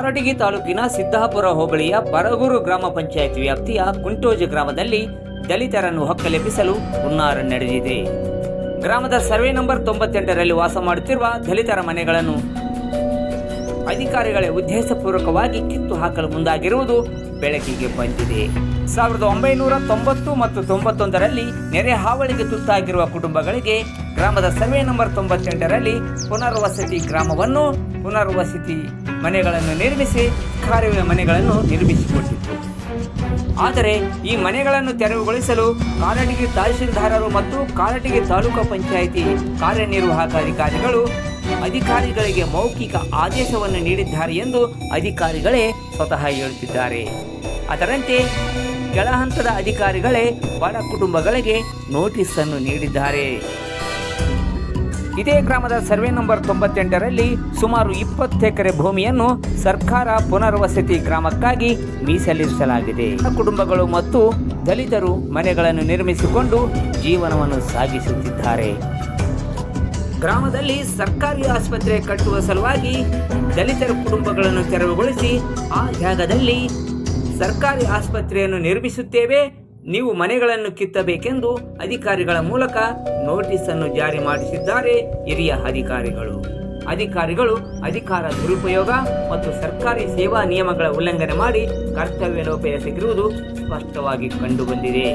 ಕಾರಟಗಿ ತಾಲೂಕಿನ ಸಿದ್ದಾಪುರ ಹೋಬಳಿಯ ಬರಗೂರು ಗ್ರಾಮ ಪಂಚಾಯತ್ ವ್ಯಾಪ್ತಿಯ ಕುಂಟೋಜ ಗ್ರಾಮದಲ್ಲಿ ದಲಿತರನ್ನು ಹಕ್ಕಲೆಬ್ಬಿಸಲು ಹುನ್ನಾರ ನಡೆದಿದೆ. ಗ್ರಾಮದ ಸರ್ವೆ ನಂಬರ್ ತೊಂಬತ್ತೆಂಟರಲ್ಲಿ ವಾಸ ಮಾಡುತ್ತಿರುವ ದಲಿತರ ಮನೆಗಳನ್ನು ಅಧಿಕಾರಿಗಳೇ ಉದ್ದೇಶಪೂರ್ವಕವಾಗಿ ಕಿತ್ತು ಹಾಕಲು ಮುಂದಾಗಿರುವುದು ಬೆಳಕಿಗೆ ಬಂದಿದೆ. ಸಾವಿರದ ಒಂಬೈನೂರ ತೊಂಬತ್ತು ಮತ್ತು ತೊಂಬತ್ತೊಂದರಲ್ಲಿ ನೆರೆ ಹಾವಳಿಗೆ ತುತ್ತಾಗಿರುವ ಕುಟುಂಬಗಳಿಗೆ ಗ್ರಾಮದ ಸರ್ವೆ ನಂಬರ್ ತೊಂಬತ್ತೆಂಟರಲ್ಲಿ ಪುನರ್ವಸತಿ ಗ್ರಾಮವನ್ನು ಪುನರ್ವಸತಿ ಮನೆಗಳನ್ನು ನಿರ್ಮಿಸಿ ಕಾರ್ಯ ಮನೆಗಳನ್ನು ನಿರ್ಮಿಸಿಕೊಟ್ಟಿತ್ತು ಆದರೆ ಈ ಮನೆಗಳನ್ನು ತೆರವುಗೊಳಿಸಲು ಕಾರಟಗಿ ತಹಶೀಲ್ದಾರರು ಮತ್ತು ಕಾರಟಗಿ ತಾಲೂಕು ಪಂಚಾಯಿತಿ ಕಾರ್ಯನಿರ್ವಾಹಕ ಅಧಿಕಾರಿಗಳು ಅಧಿಕಾರಿಗಳಿಗೆ ಮೌಖಿಕ ಆದೇಶವನ್ನು ನೀಡಿದ್ದಾರೆ ಎಂದು ಅಧಿಕಾರಿಗಳೇ ಸ್ವತಃ ಹೇಳುತ್ತಿದ್ದಾರೆ. ಅದರಂತೆ ಕೆಳಹಂತದ ಅಧಿಕಾರಿಗಳೇ ಬಡ ಕುಟುಂಬಗಳಿಗೆ ನೋಟಿಸ್ ಅನ್ನು ನೀಡಿದ್ದಾರೆ. ಇದೇ ಗ್ರಾಮದ ಸರ್ವೆ ನಂಬರ್ ತೊಂಬತ್ತೆಂಟರಲ್ಲಿ ಸುಮಾರು ಇಪ್ಪತ್ತು ಎಕರೆ ಭೂಮಿಯನ್ನು ಸರ್ಕಾರ ಪುನರ್ವಸತಿ ಗ್ರಾಮಕ್ಕಾಗಿ ಮೀಸಲಿರಿಸಲಾಗಿದೆ. ಕುಟುಂಬಗಳು ಮತ್ತು ದಲಿತರು ಮನೆಗಳನ್ನು ನಿರ್ಮಿಸಿಕೊಂಡು ಜೀವನವನ್ನು ಸಾಗಿಸುತ್ತಿದ್ದಾರೆ. ಗ್ರಾಮದಲ್ಲಿ ಸರ್ಕಾರಿ ಆಸ್ಪತ್ರೆ ಕಟ್ಟುವ ಸಲುವಾಗಿ ದಲಿತರ ಕುಟುಂಬಗಳನ್ನು ತೆರವುಗೊಳಿಸಿ ಆ ಜಾಗದಲ್ಲಿ ಸರ್ಕಾರಿ ಆಸ್ಪತ್ರೆಯನ್ನು ನಿರ್ಮಿಸುತ್ತೇವೆ. ನೀವು ಮನೆಗಳನ್ನು ಕಿತ್ತಬೇಕೆಂದು ಅಧಿಕಾರಿಗಳ ಮೂಲಕ ನೋಟಿಸ್ ಅನ್ನು ಜಾರಿ ಮಾಡಿಸಿದ್ದಾರೆ ಹಿರಿಯ ಅಧಿಕಾರಿಗಳು. ಅಧಿಕಾರಿಗಳು ಅಧಿಕಾರ ದುರುಪಯೋಗ ಮತ್ತು ಸರ್ಕಾರಿ ಸೇವಾ ನಿಯಮಗಳ ಉಲ್ಲಂಘನೆ ಮಾಡಿ ಕರ್ತವ್ಯ ಲೋಪ ಎಸಗಿರುವುದು ಸ್ಪಷ್ಟವಾಗಿ ಕಂಡುಬಂದಿದೆ.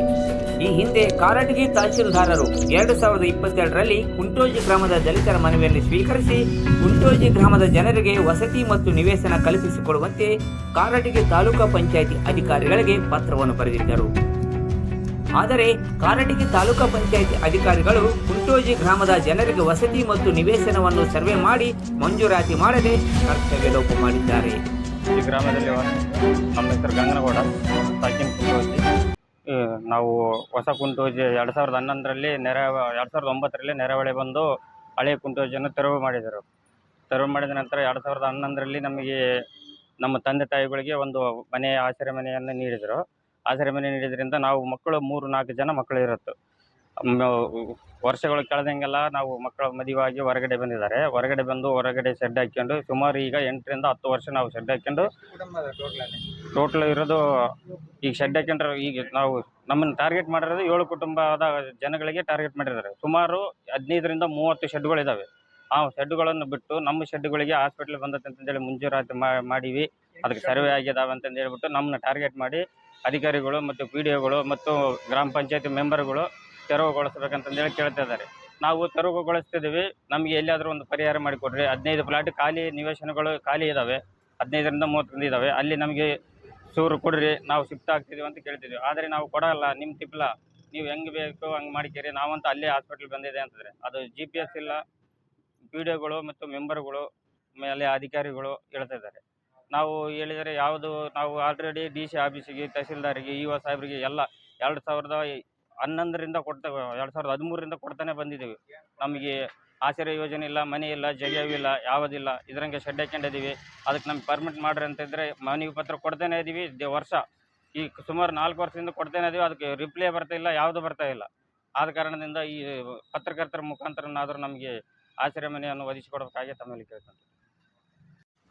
ಈ ಹಿಂದೆ ಕಾರಟಗಿ ತಹಶೀಲ್ದಾರರು ಎರಡು ಸಾವಿರದ ಇಪ್ಪತ್ತೆರಡರಲ್ಲಿ ಕುಂಟೋಜಿ ಗ್ರಾಮದ ದಲಿತರ ಮನವಿಯನ್ನು ಸ್ವೀಕರಿಸಿ ಕುಂಟೋಜಿ ಗ್ರಾಮದ ಜನರಿಗೆ ವಸತಿ ಮತ್ತು ನಿವೇಶನ ಕಲ್ಪಿಸಿಕೊಡುವಂತೆ ಕಾರಟಗಿ ತಾಲೂಕಾ ಪಂಚಾಯಿತಿ ಅಧಿಕಾರಿಗಳಿಗೆ ಪತ್ರವನ್ನು ಬರೆದಿದ್ದರು. ಆದರೆ ಕಾರಟಗಿ ತಾಲೂಕಾ ಪಂಚಾಯಿತಿ ಅಧಿಕಾರಿಗಳು ಕುಂಟೋಜಿ ಗ್ರಾಮದ ಜನರಿಗೆ ವಸತಿ ಮತ್ತು ನಿವೇಶನವನ್ನು ಸರ್ವೆ ಮಾಡಿ ಮಂಜೂರಾತಿ ಮಾಡದೆ ಕರ್ತವ್ಯ ಲೋಪ ಮಾಡಿದ್ದಾರೆ. ಗ್ರಾಮದಲ್ಲಿ ನಮ್ಮ ಹೆಸರು ನಾವು ಹೊಸ ಕುಂಟೋಜಿ ಎರಡು ಸಾವಿರದ ಹನ್ನೊಂದರಲ್ಲಿ ನೆರೆ ಎರಡು ಸಾವಿರದ ಒಂಬತ್ತರಲ್ಲಿ ನೆರವಳೆ ಬಂದು ಹಳೆ ಕುಂಟೋಜಿಯನ್ನು ತೆರವು ಮಾಡಿದರು. ತೆರವು ಮಾಡಿದ ನಂತರ ಎರಡು ಸಾವಿರದ ಹನ್ನೊಂದರಲ್ಲಿ ನಮಗೆ ನಮ್ಮ ತಂದೆ ತಾಯಿಗಳಿಗೆ ಒಂದು ಮನೆಯ ಆಚರಣೆ ಮನೆಯನ್ನು ನೀಡಿದರು. ಆಶ್ರಯ ಮನೆ ನೀಡಿದ್ರಿಂದ ನಾವು ಮಕ್ಕಳು ಮೂರು ನಾಲ್ಕು ಜನ ಮಕ್ಕಳು ಇರುತ್ತೆ ವರ್ಷಗಳು ಕಳೆದಂಗೆಲ್ಲ ನಾವು ಮಕ್ಕಳ ಮದುವೆಯಾಗಿ ಹೊರಗಡೆ ಬಂದಿದ್ದಾರೆ. ಹೊರಗಡೆ ಬಂದು ಹೊರಗಡೆ ಶೆಡ್ ಹಾಕ್ಕೊಂಡು ಸುಮಾರು ಈಗ ಎಂಟರಿಂದ ಹತ್ತು ವರ್ಷ ನಾವು ಶೆಡ್ ಹಾಕ್ಕೊಂಡು ಟೋಟಲ್ ಇರೋದು ಈಗ ಶೆಡ್ ಹಾಕೊಂಡ್ರೆ ಈಗ ನಾವು ನಮ್ಮನ್ನು ಟಾರ್ಗೆಟ್ ಮಾಡಿರೋದು ಏಳು ಕುಟುಂಬದ ಜನಗಳಿಗೆ ಟಾರ್ಗೆಟ್ ಮಾಡಿದ್ದಾರೆ. ಸುಮಾರು ಹದಿನೈದರಿಂದ ಮೂವತ್ತು ಶೆಡ್ಗಳಿದ್ದಾವೆ ಆ ಶೆಡ್ಗಳನ್ನು ಬಿಟ್ಟು ನಮ್ಮ ಶೆಡ್ಗಳಿಗೆ ಹಾಸ್ಪಿಟ್ಲ್ ಬಂದತ್ತೆ ಅಂತೇಳಿ ಮುಂಜೂರಾತಿ ಮಾಡೀವಿ. ಅದಕ್ಕೆ ಸರ್ವೆ ಆಗಿದಾವೆ ಅಂತಂದು ಹೇಳ್ಬಿಟ್ಟು ನಮ್ಮನ್ನ ಟಾರ್ಗೆಟ್ ಮಾಡಿ ಅಧಿಕಾರಿಗಳು ಮತ್ತು ಪಿ ಡಿ ಒಗಳು ಮತ್ತು ಗ್ರಾಮ ಪಂಚಾಯತಿ ಮೆಂಬರ್ಗಳು ತೆರವುಗೊಳಿಸ್ಬೇಕಂತಂದೇಳಿ ಕೇಳ್ತಾ ಇದ್ದಾರೆ. ನಾವು ತೆರವುಗೊಳಿಸ್ತಿದ್ದೀವಿ. ನಮಗೆ ಎಲ್ಲಿಯಾದರೂ ಒಂದು ಪರಿಹಾರ ಮಾಡಿಕೊಡ್ರಿ. ಹದಿನೈದು ಪ್ಲಾಟ್ ಖಾಲಿ ನಿವೇಶನಗಳು ಖಾಲಿ ಇದ್ದಾವೆ ಹದಿನೈದರಿಂದ ಮೂವತ್ತರಿಂದ ಇದ್ದಾವೆ ಅಲ್ಲಿ ನಮಗೆ ಸೂರು ಕೊಡ್ರಿ. ನಾವು ಶಿಫ್ಟ್ ಆಗ್ತಿದ್ದೀವಿ ಅಂತ ಕೇಳ್ತಿದ್ದೀವಿ. ಆದರೆ ನಾವು ಕೊಡಲ್ಲ. ನಿಮ್ಮ ತಿಪ್ಪಲ ನೀವು ಹೆಂಗೆ ಬೇಕು ಹಂಗೆ ಮಾಡಿಕೇರಿ. ನಾವಂತೂ ಅಲ್ಲೇ ಹಾಸ್ಪಿಟ್ಲ್ ಬಂದಿದೆ ಅಂತಂದರೆ. ಅದು ಜಿ ಪಿ ಎಸ್ ಇಲ್ಲ. ಪಿ ಡಿ ಒಗಳು ಮತ್ತು ಮೆಂಬರ್ಗಳು ಮೇಲೆ ಅಧಿಕಾರಿಗಳು ಹೇಳ್ತಾ ಇದ್ದಾರೆ. ನಾವು ಹೇಳಿದರೆ ಯಾವುದು, ನಾವು ಆಲ್ರೆಡಿ ಡಿ ಸಿ ಆಫೀಸಿಗೆ ತಹಸೀಲ್ದಾರಿಗೆ ಇ ಒ ಸಾಹೇಬರಿಗೆ ಎಲ್ಲ ಎರಡು ಸಾವಿರದ ಹನ್ನೊಂದರಿಂದ ಕೊಡ್ತಾ, ಎರಡು ಸಾವಿರದ ಹದಿಮೂರರಿಂದ ಕೊಡ್ತಾನೆ ಬಂದಿದ್ದೀವಿ. ನಮಗೆ ಆಶ್ರಯ ಯೋಜನೆ ಇಲ್ಲ, ಮನೆ ಇಲ್ಲ ಜಗವಿಲ್ಲ ಯಾವುದಿಲ್ಲ. ಇದರಂಗೆ ಶೆಡ್ ಹಾಕೊಂಡಿದ್ದೀವಿ ಅದಕ್ಕೆ ನಮ್ಗೆ ಪರ್ಮಿಟ್ ಮಾಡ್ರಿ ಅಂತಿದ್ರೆ ಮನವಿ ಪತ್ರ ಕೊಡ್ತಾನೆ ಇದ್ದೀವಿ ವರ್ಷ, ಈ ಸುಮಾರು ನಾಲ್ಕು ವರ್ಷದಿಂದ ಕೊಡ್ತಾನೆ ಇದೀವಿ. ಅದಕ್ಕೆ ರಿಪ್ಲೈ ಬರ್ತಾ ಇಲ್ಲ, ಯಾವುದು ಬರ್ತಾ ಇಲ್ಲ. ಆದ ಕಾರಣದಿಂದ ಈ ಪತ್ರಕರ್ತರ ಮುಖಾಂತರನಾದರೂ ನಮಗೆ ಆಶ್ರಯ ಮನೆಯನ್ನು ಒದಗಿಸಿಕೊಡ್ಬೇಕಾಗಿ ತಮ್ಮಲ್ಲಿ ಕೇಳ್ಕೊಂಡು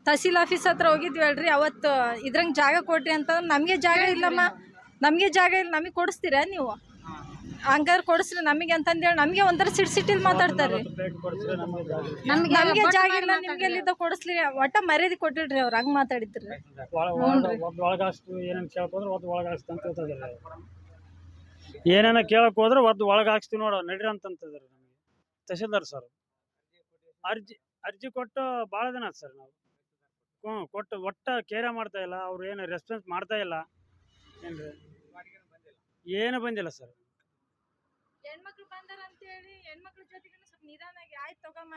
ತಹಸೀಲ್ ಆಫೀಸ್ ಹತ್ರ ಹೋಗಿದ್ವಿ ಹೇಳ್ರಿ ಅವತ್ತು ಇದ್ರಂಗ್ ಜಾಗ ಕೊಡ್ರಿ ಅಂತಂದ್ರೆ ನಮಗೆ ಜಾಗ ಇಲ್ಲಮ್ಮ. ನಮಗೆ ಜಾಗ ಇಲ್ಲ ನಮಗೆ ಕೊಡಿಸ್ತೀರಾ ನೀವು? ಹಂಗಾರೆ ಕೊಡಿಸ್ರಿ ನಮಗೆ ಅಂತಂದೇಳಿ ನಮಗೆ ಒಂಥರ ಸಿಟ್ ಸಿಟ್ಟಿಲ್ ಮಾತಾಡ್ತಾರೆ ನಮಗೆ ಜಾಗ ಇಲ್ಲ ನಿಮ್ಗೆ ಎಲ್ಲಿದ್ದ ಕೊಡಿಸ್ಲಿ ಒಟ್ಟ ಮರ್ಯಾದೆ ಕೊಟ್ಟಿಲ್ರಿ ಅವ್ರು ಹಂಗೆ ಮಾತಾಡಿದ್ರಿ. ಏನೇನ ಕೇಳಕ್ ಹೋದ್ರೆ ಒದ್ದು ಒಳಗೆ ಅಂತ ಒಳಗಾಕ್ಸ್ತೀವಿ ನೋಡ ನಡ್ರಿ ಅಂತಂತಿದ್ದಾರೆ ನಮಗೆ. ತಹಸೀಲ್ದಾರ್ ಸರ್. ಅರ್ಜಿ ಅರ್ಜಿ ಕೊಟ್ಟು ಭಾಳ ದಿನ ಆಯ್ತು ಸರ್ ನಾವು. ಹ್ಞೂ ಕೊಟ್ಟು ಒಟ್ಟ ಕೇರ ಮಾಡ್ತಾ ಇಲ್ಲ. ಅವ್ರು ಏನು ರೆಸ್ಪಾನ್ಸ್ ಮಾಡ್ತಾ ಇಲ್ಲ. ಏನ್ರಿ? ಏನು ಬಂದಿಲ್ಲ ಸರ್ ಹೆಣ್ಮಕ್ಳು ಬಂದಾರ ಅಂತೇಳಿ ಹೆಣ್ಮಕ್ಳ ಜೊತೆಗೆ ಸ್ವಲ್ಪ ನಿಧಾನಾಗಿ ಆಯ್ತು ತಗೊಮ್ಮ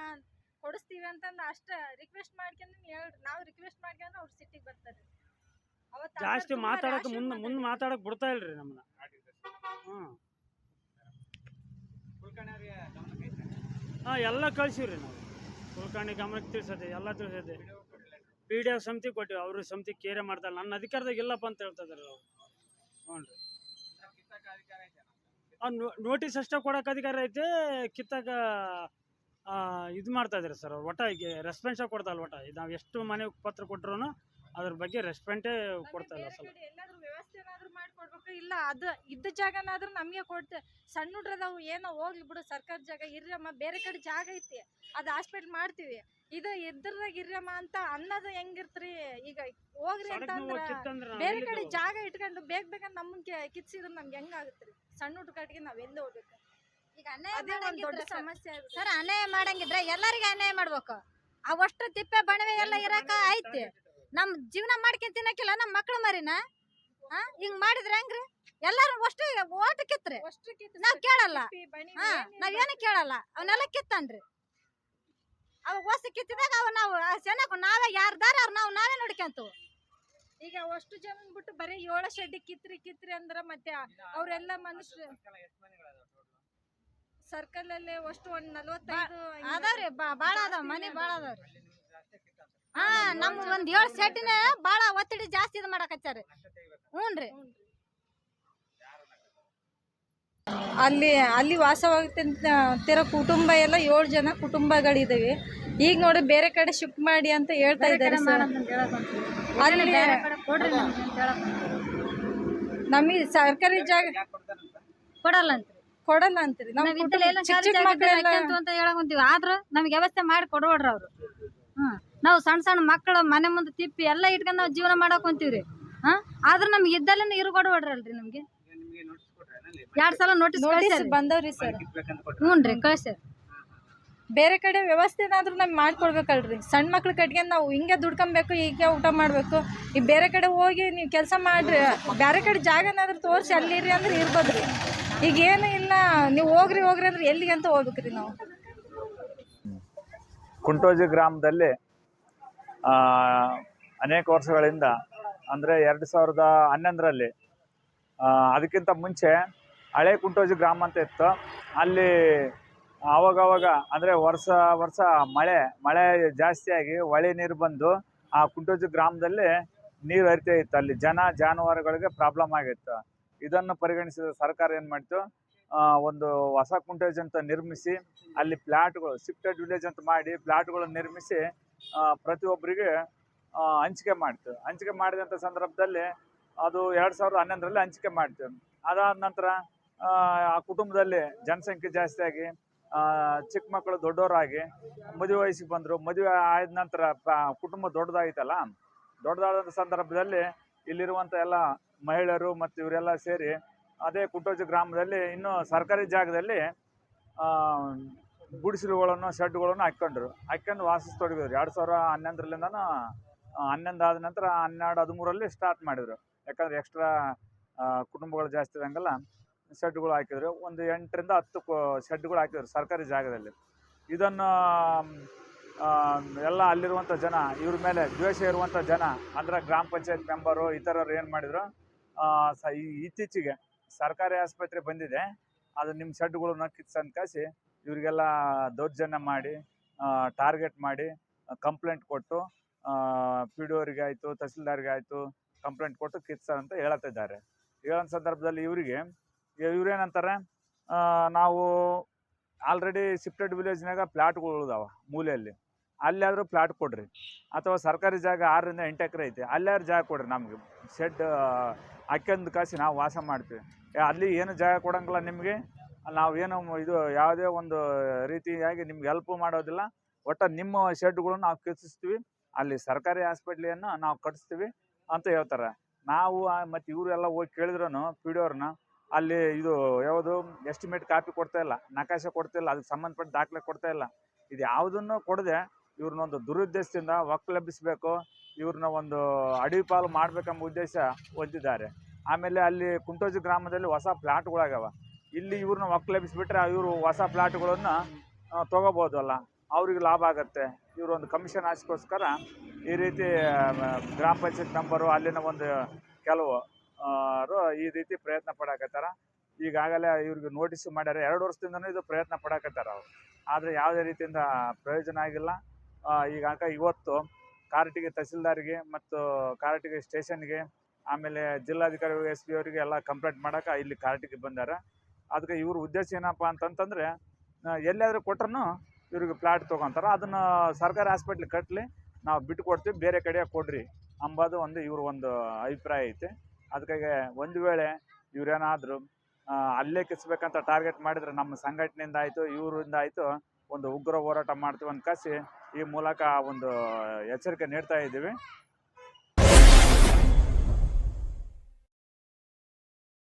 ಕೊಡಿಸ್ತೀವಿ ಅಂತಂದು ಅಷ್ಟ ರಿಕ್ವೆಸ್ಟ್ ಮಾಡ್ಕೊಂಡು ಹೇಳ್ರಿ. ನಾವು ರಿಕ್ವೆಸ್ಟ್ ಮಾಡ್ಕೊಂಡು ಅವ್ರು ಸಿಟ್ಟಿಗೆ ಬರ್ತಾರೆ. ಅವತ್ತು ಜಾಸ್ತಿ ಮಾತಾಡಕ್ ಮುಂದೆ ಮುಂದೆ ಮಾತಾಡೋಕೆ ಬಿಡ್ತಾ ಇಲ್ರಿ ನಮ್ಮನ್ನ ಹ್ಞೂ ಹಾಂ ಎಲ್ಲ ಕಳ್ಸಿವ್ರಿ ನಾವು. ಕುಲಕರ್ಣಿ ಗಮನಕ್ಕೆ ತಿಳಿಸದೆ ಎಲ್ಲ ತಿಳಿಸದೆ. ಪಿ ಡಿ ಎಫ್ ಸಮಿತಿ ಕೊಟ್ಟಿವಿ, ಅವರು ಸಮಿತಿ ಕೇರೆ ಮಾಡ್ತಾರೆ. ನನ್ನ ಅಧಿಕಾರದಾಗ ಇಲ್ಲಪ್ಪ ಅಂತ ಹೇಳ್ತಾ ಅವ್ರು. ಹ್ಞೂ ರೀ ನೋಟಿಸ್ ಅಷ್ಟೇ ಕೊಡೋಕೆ ಅಧಿಕಾರ ಐತೆ, ಕಿತ್ತಾಗ ಇದು ಮಾಡ್ತಾ ಇದ್ದಾರೆ ಸರ್ ಅವ್ರು. ಒಟ್ಟ ಈಗ ರೆಸ್ಪಾನ್ಸ ಕೊಡ್ತಾ ಒಟ್ಟ. ನಾವು ಎಷ್ಟು ಮನೆ ಪತ್ರ ಕೊಟ್ಟರು ಅದ್ರ ಬಗ್ಗೆ ರೆಸ್ಪಾಂಟೇ ಕೊಡ್ತಾ ಇಲ್ಲ ಸರ್ ಇಲ್ಲ, ಅದು ಇದ್ದ ಜಾಗನಾದ್ರೂ ನಮಗೆ ಕೊಡ್ತೆ. ಸಣ್ಣ ಹುಡ್ರದವು ಏನೋ ಹೋಗ್ಲಿ ಬಿಡು ಸರ್ಕಾರ ಜಾಗ ಇರ್ರಮ್ಮ ಬೇರೆ ಕಡೆ ಜಾಗ ಐತಿ. ಅದು ಹಾಸ್ಪಿಟ್ಲ್ ಮಾಡ್ತೀವಿ. ಇದು ಇದ್ರಾಗ ಇರ್ರಮ್ಮ ಅಂತ ಅನ್ನೋದು ಹೆಂಗಿರ್ತ್ರಿ? ಈಗ ಹೋಗ್ರಿ ಅಂತ ಅಂದ್ರ ಬೇರೆ ಕಡೆ ಜಾಗ ಇಟ್ಕೊಂಡು ಬೇಗ ಬೇಗ ನಮ್ಮನ್ ಕಿತ್ಸಿದ್ರೆ ನಮ್ಗೆ ಹೆಂಗಾಗುತ್ತೆ ಸಣ್ಣ ಹುಡುಗಾಟಿಗೆ ನಾವ್ ಎಲ್ಲಿ ಹೋಗ್ಬೇಕು? ಈಗ ಅನ್ಯಾಯ ಅದೇ ಒಂದ್ ದೊಡ್ಡ ಸಮಸ್ಯೆ ಸರ್ ಅನ್ಯಾಯ ಮಾಡಂಗಿದ್ರೆ ಎಲ್ಲರಿಗೆ ಅನ್ಯಾಯ ಮಾಡ್ಬೇಕು. ಅವಷ್ಟು ತಿಪ್ಪೆ ಬಣವೆ ಎಲ್ಲ ಇರಕ ಐತಿ. ನಮ್ ಜೀವನ ಮಾಡ್ಕೊಂಡ್ ತಿನ್ನಕಿಲ್ಲ ನಮ್ ಮಕ್ಳು ಮರಿನ? ಹಾ ಹಿಂಗ್ ಮಾಡಿದ್ರೆ ಹೆಂಗ್ರಿ? ಎಲ್ಲಾರು ಅಷ್ಟು ಓಟ್ ಕಿತ್ರಿ ನಾವ್ ಕೇಳಲ್ಲ. ನಾವ್ ಏನು ಕೇಳಲ್ಲ. ಅವನ್ನೆಲ್ಲ ಕಿತ್ತನ್ರಿ. ಅವ ಹೊಸ ಕಿತ್ತಿದಾಗ ಅವ ನಾವು ಚೆನ್ನಾಗ ನಾವೇ ಯಾರ್ದಾರ ಅವ್ರ ನಾವು ನಾವೇ ನೋಡ್ಕೊಂತೀವಿ ಈಗ ಅಷ್ಟು ಜನ ಬಿಟ್ಟು ಬರೀ ಏಳ ಶೆಡ್ಡಿ ಕಿತ್ರಿ ಕಿತ್ರಿ ಅಂದ್ರ ಮತ್ತೆ ಅವರೆಲ್ಲ ಮನುಷ್ಯ ಸರ್ಕಲ್ ಅಲ್ಲಿ ಅಷ್ಟು ಒಂದ್ ನಲ್ವತ್ತೈದು ಅದಾವ್ರಿ ಬಾ- ಬಾಳ ಅದಾವ ಮನೆ ಬಾಳ ಅದಾವ್ರಿ. ಹಾ ನಮ್ ಒಂದ್ ಏಳು ಶೆಡ್ಡಿನ ಬಾಳ ಒತ್ತಡಿ ಜಾಸ್ತಿ ಇದು ಮಾಡಕತ್ತಾರ ಹ್ಞೂನ್ರಿ ಅಲ್ಲಿ ಅಲ್ಲಿ ವಾಸವಾಗ್ತಿರೋ ಕುಟುಂಬ ಎಲ್ಲ ಏಳು ಜನ ಕುಟುಂಬಗಳಿದಾವೆ. ಈಗ ನೋಡಿ ಬೇರೆ ಕಡೆ ಶಿಫ್ಟ್ ಮಾಡಿ ಅಂತ ಹೇಳ್ತಾ ಇದ್ದಾರೆ ಸರ್. ಅಲ್ಲಿ ನಮಗೆ ಸರ್ಕಾರಿ ಜಾಗ ಕೊಡಲ್ಲ ಅಂತ. ಕೊಡಲ್ಲ ಅಂತೀರಿ. ನಮ್ಮ ಚಿಕ್ಕ ಚಿಕ್ಕ ಮಕ್ಕಳೆಲ್ಲ ಅಂತ ಹೇಳಕೊಂತೀವಿ ಆದ್ರ ನಮ್ಗೆ ವ್ಯವಸ್ಥೆ ಮಾಡಿ ಕೊಡೋಡ್ರಿ ಅವ್ರು. ಹಾ ನಾವು ಸಣ್ಣ ಸಣ್ಣ ಮಕ್ಕಳು ಮನೆ ಮುಂದೆ ತಿಪ್ಪಿ ಎಲ್ಲ ಇಟ್ಕೊಂಡ್ ನಾವು ಜೀವನ ಮಾಡಕ್ ಹೊಂತೀವ್ರಿ ಹಾ? ಆದ್ರ ನಮ್ಗೆ ಇದ್ದಲ್ಲೇ ಇರು ಕೊಡೋಡ್ರಲ್ರಿ ನಮ್ಗೆ. ಎರಡ್ ಸಲ ನೋಟಿಸ್ ನೋಟಿಸ್ ಬಂದವ್ರಿ ಸರ್ ಹ್ಞೂನ್ರಿ ಕಳ್ಸ್ಯಾರ. ಬೇರೆ ಕಡೆ ವ್ಯವಸ್ಥೆ ಏನಾದರೂ ನಮ್ಗೆ ಮಾಡ್ಕೊಡ್ಬೇಕಲ್ರಿ. ಸಣ್ಣ ಮಕ್ಳು ಕಟ್ಗೆ ನಾವು ಹಿಂಗೆ ದುಡ್ಕೊಬೇಕು ಹೀಗೆ ಊಟ ಮಾಡಬೇಕು. ಈ ಬೇರೆ ಕಡೆ ಹೋಗಿ ನೀವು ಕೆಲಸ ಮಾಡ್ರಿ. ಬೇರೆ ಕಡೆ ಜಾಗನಾದ್ರೂ ತೋರಿಸಿ ಅಲ್ಲಿರಿ ಅಂದ್ರೆ ಇರ್ಬೋದ್ರಿ. ಈಗ ಏನು ಇಲ್ಲ ನೀವು ಹೋಗ್ರಿ ಹೋಗ್ರಿ ಅಂದ್ರೆ ಎಲ್ಲಿಗೆ ಅಂತ ಹೋಗ್ಬೇಕ್ರಿ ನಾವು. ಕುಂಟೋಜಿ ಗ್ರಾಮದಲ್ಲಿ ಆ, ಅನೇಕ ವರ್ಷಗಳಿಂದ ಅಂದರೆ ಎರಡು ಸಾವಿರದ ಹನ್ನೊಂದರಲ್ಲಿ ಅದಕ್ಕಿಂತ ಮುಂಚೆ ಹಳೆ ಕುಂಟೋಜಿ ಗ್ರಾಮ ಅಂತ ಇತ್ತು. ಅಲ್ಲಿ ಆವಾಗವಾಗ ಅಂದರೆ ವರ್ಷ ವರ್ಷ ಮಳೆ ಮಳೆ ಜಾಸ್ತಿಯಾಗಿ ಹೊಳೆ ನೀರು ಬಂದು ಆ ಕುಂಟೋಜಿ ಗ್ರಾಮದಲ್ಲಿ ನೀರು ಹರಿತಾ ಇತ್ತು. ಅಲ್ಲಿ ಜನ ಜಾನುವಾರುಗಳಿಗೆ ಪ್ರಾಬ್ಲಮ್ ಆಗಿತ್ತು. ಇದನ್ನು ಪರಿಗಣಿಸಿದ ಸರ್ಕಾರ ಏನು ಮಾಡ್ತು? ಒಂದು ಹೊಸ ಕುಂಟೇಜ್ ಅಂತ ನಿರ್ಮಿಸಿ, ಅಲ್ಲಿ ಫ್ಲ್ಯಾಟ್ಗಳು ಸಿಫ್ಟೆಡ್ ವಿಲೇಜ್ ಅಂತ ಮಾಡಿ ಫ್ಲ್ಯಾಟ್ಗಳನ್ನು ನಿರ್ಮಿಸಿ ಪ್ರತಿಯೊಬ್ಬರಿಗೆ ಹಂಚಿಕೆ ಮಾಡ್ತು. ಹಂಚಿಕೆ ಮಾಡಿದಂಥ ಸಂದರ್ಭದಲ್ಲಿ ಅದು ಎರಡು ಸಾವಿರದ ಹನ್ನೊಂದರಲ್ಲಿ ಹಂಚಿಕೆ ಮಾಡ್ತು. ಅದಾದ ನಂತರ ಆ ಕುಟುಂಬದಲ್ಲಿ ಜನಸಂಖ್ಯೆ ಜಾಸ್ತಿ ಆಗಿ ಆ, ಚಿಕ್ಕ ಮಕ್ಕಳು ದೊಡ್ಡವರಾಗಿ ಮದುವೆ ವಯಸ್ಸಿಗೆ ಬಂದರು ಮದುವೆ ಆದ ನಂತರ ಕುಟುಂಬ ದೊಡ್ಡದಾಗಿತ್ತಲ್ಲ ದೊಡ್ಡದಾದಂಥ ಸಂದರ್ಭದಲ್ಲಿ ಇಲ್ಲಿರುವಂಥ ಎಲ್ಲ ಮಹಿಳೆಯರು ಮತ್ತು ಇವರೆಲ್ಲ ಸೇರಿ ಅದೇ ಕುಟೋಜ ಗ್ರಾಮದಲ್ಲಿ ಇನ್ನೂ ಸರ್ಕಾರಿ ಜಾಗದಲ್ಲಿ ಗುಡಿಸಲುಗಳನ್ನು ಶೆಡ್ಗಳನ್ನು ಹಾಕ್ಕೊಂಡ್ರು. ಹಾಕ್ಕೊಂಡು ವಾಸಿಸ್ತೊಡಗಿದ್ರು ಎರಡು ಸಾವಿರ ಹನ್ನೊಂದರಲ್ಲಿಂದನೂ ಹನ್ನೊಂದು ಆದ ನಂತರ ಹನ್ನೆರಡು ಹದಿಮೂರಲ್ಲಿ ಸ್ಟಾರ್ಟ್ ಮಾಡಿದರು. ಯಾಕಂದ್ರೆ ಎಕ್ಸ್ಟ್ರಾ ಕುಟುಂಬಗಳು ಜಾಸ್ತಿ ಇದಂಗೆಲ್ಲ ಶೆಡ್ಗಳು ಹಾಕಿದ್ರು ಒಂದು ಎಂಟರಿಂದ ಹತ್ತು ಶೆಡ್ಗಳು ಹಾಕಿದ್ರು ಸರ್ಕಾರಿ ಜಾಗದಲ್ಲಿ. ಇದನ್ನು ಎಲ್ಲ ಅಲ್ಲಿರುವಂಥ ಜನ, ಇವ್ರ ಮೇಲೆ ದ್ವೇಷ ಇರುವಂಥ ಜನ, ಅಂದ್ರೆ ಗ್ರಾಮ ಪಂಚಾಯತ್ ಮೆಂಬರು, ಇತರರು ಏನು ಮಾಡಿದ್ರು ಸ ಇತ್ತೀಚೆಗೆ ಸರ್ಕಾರಿ ಆಸ್ಪತ್ರೆ ಬಂದಿದೆ, ಅದು ನಿಮ್ಮ ಶೆಡ್ಗಳನ್ನ ಕಿತ್ಸಂದು ಕಾಸಿ ಇವರಿಗೆಲ್ಲ ದೌರ್ಜನ್ಯ ಮಾಡಿ ಟಾರ್ಗೆಟ್ ಮಾಡಿ, ಕಂಪ್ಲೇಂಟ್ ಕೊಟ್ಟು ಪಿ ಡಿ ಓರಿಗೆ ಆಯಿತು, ತಹಸೀಲ್ದಾರ್ಗೆ ಆಯಿತು, ಕಂಪ್ಲೇಂಟ್ ಕೊಟ್ಟು ಕಿತ್ಸ ಅಂತ ಹೇಳತ್ತಿದ್ದಾರೆ. ಹೇಳೋ ಸಂದರ್ಭದಲ್ಲಿ ಇವರಿಗೆ ಇವ್ರೇನಂತಾರೆ ನಾವು ಆಲ್ರೆಡಿ ಶಿಫ್ಟೆಡ್ ವಿಲೇಜ್ನಾಗ ಪ್ಲಾಟ್ಗಳು ಇದಾವೆ ಮೂಲೆಯಲ್ಲಿ. ಅಲ್ಲಾದರೂ ಪ್ಲಾಟ್ ಕೊಡ್ರಿ. ಅಥವಾ ಸರ್ಕಾರಿ ಜಾಗ ಆರರಿಂದ ಎಂಟು ಎಕರೆ ಐತಿ ಅಲ್ಲಾರು ಜಾಗ ಕೊಡ್ರಿ ನಮಗೆ. ಶೆಡ್ ಹಾಕ್ಯಂದು ಕಾಸಿ ನಾವು ವಾಸ ಮಾಡ್ತೀವಿ. ಅಲ್ಲಿ ಏನು ಜಾಗ ಕೊಡಂಗಿಲ್ಲ ನಿಮಗೆ. ನಾವು ಏನು ಇದು ಯಾವುದೇ ಒಂದು ರೀತಿಯಾಗಿ ನಿಮ್ಗೆ ಹೆಲ್ಪ್ ಮಾಡೋದಿಲ್ಲ. ಒಟ್ಟು ನಿಮ್ಮ ಶೆಡ್ಗಳನ್ನು ನಾವು ಕಿತ್ತಿಸ್ತೀವಿ. ಅಲ್ಲಿ ಸರ್ಕಾರಿ ಹಾಸ್ಪಿಟ್ಲಿಯನ್ನು ನಾವು ಕಟ್ಟಿಸ್ತೀವಿ ಅಂತ ಹೇಳ್ತಾರೆ. ನಾವು ಮತ್ತು ಇವರೆಲ್ಲ ಹೋಗಿ ಕೇಳಿದ್ರು ಪಿ ಡಿ ಅವ್ರನ್ನ ಅಲ್ಲಿ ಇದು ಯಾವುದು ಎಸ್ಟಿಮೇಟ್ ಕಾಪಿ ಕೊಡ್ತಾ ಇಲ್ಲ, ನಕಾಶೆ ಕೊಡ್ತಾ ಇಲ್ಲ, ಅದಕ್ಕೆ ಸಂಬಂಧಪಟ್ಟ ದಾಖಲೆ ಕೊಡ್ತಾ ಇಲ್ಲ. ಇದು ಯಾವುದನ್ನು ಕೊಡದೆ ಇವ್ರನ್ನೊಂದು ದುರುದ್ದೇಶದಿಂದ ಒಕ್ಕಲೆಬ್ಬಿಸಬೇಕು ಇವ್ರನ್ನ ಒಂದು ಅಡವಿ ಪಾಲು ಮಾಡ್ಬೇಕೆಂಬ ಉದ್ದೇಶ ಹೊಂದಿದ್ದಾರೆ. ಆಮೇಲೆ ಅಲ್ಲಿ ಕುಂಟೋಜಿ ಗ್ರಾಮದಲ್ಲಿ ಹೊಸ ಪ್ಲಾಟ್ಗಳಾಗವ ಇಲ್ಲಿ ಇವ್ರನ್ನ ಒಕ್ಕಲೆಬ್ಬಿಸ್ಬಿಟ್ರೆ ಇವರು ಹೊಸ ಪ್ಲಾಟ್ಗಳನ್ನು ತೊಗೋಬೋದಲ್ಲ, ಅವ್ರಿಗೆ ಲಾಭ ಆಗುತ್ತೆ. ಇವರೊಂದು ಕಮಿಷನ್ ಆಸೆಗೋಸ್ಕರ ಈ ರೀತಿ ಗ್ರಾಮ ಪಂಚಾಯತ್ ಮೆಂಬರು ಅಲ್ಲಿನ ಒಂದು ಕೆಲವು ಈ ರೀತಿ ಪ್ರಯತ್ನ ಪಡಾಕತ್ತಾರ. ಈಗಾಗಲೇ ಇವ್ರಿಗೆ ನೋಟಿಸ್ ಮಾಡ್ಯಾರ. ಎರಡು ವರ್ಷದಿಂದನೂ ಇದು ಪ್ರಯತ್ನ ಪಡಾಕತ್ತಾರ ಅವ್ರು. ಆದರೆ ಯಾವುದೇ ರೀತಿಯಿಂದ ಪ್ರಯೋಜನ ಆಗಿಲ್ಲ. ಈಗ ಇವತ್ತು ಕಾರಟಿಗೆ ತಹಸೀಲ್ದಾರ್ಗೆ ಮತ್ತು ಕಾರಟಿಗೆ ಸ್ಟೇಷನ್ಗೆ, ಆಮೇಲೆ ಜಿಲ್ಲಾಧಿಕಾರಿ ಎಸ್ ಪಿ ಅವರಿಗೆ ಎಲ್ಲ ಕಂಪ್ಲೇಂಟ್ ಮಾಡೋಕೆ ಇಲ್ಲಿ ಕಾರಟಿಗೆ ಬಂದಾರ. ಅದಕ್ಕೆ ಇವ್ರ ಉದ್ದೇಶ ಏನಪ್ಪ ಅಂತಂತಂದರೆ ಎಲ್ಲಿಯಾದರೂ ಕೊಟ್ರೂ ಇವ್ರಿಗೆ ಪ್ಲಾಟ್ ತೊಗೊತಾರೆ. ಅದನ್ನು ಸರ್ಕಾರಿ ಹಾಸ್ಪಿಟ್ಲಿಗೆ ಕಟ್ಟಲಿ ನಾವು ಬಿಟ್ಟು ಕೊಡ್ತೀವಿ. ಬೇರೆ ಕಡೆ ಕೊಡ್ರಿ ಅಂಬೋದು ಒಂದು ಇವ್ರ ಒಂದು ಅಭಿಪ್ರಾಯ ಐತೆ. ಅದಕ್ಕಾಗಿ ಒಂದು ವೇಳೆ ಇವರೇನಾದರೂ ಅಲ್ಲೇ ಕಿಸ್ಬೇಕಂತ ಟಾರ್ಗೆಟ್ ಮಾಡಿದ್ರೆ ನಮ್ಮ ಸಂಘಟನೆಯಿಂದ ಆಯಿತು, ಇವರಿಂದ ಆಯಿತು, ಒಂದು ಉಗ್ರ ಹೋರಾಟ ಮಾಡ್ತೀವಿ ಅಂತ ಕಸಿ ಈ ಮೂಲಕ ಒಂದು ಎಚ್ಚರಿಕೆ ನೀಡ್ತಾ ಇದ್ದೀವಿ.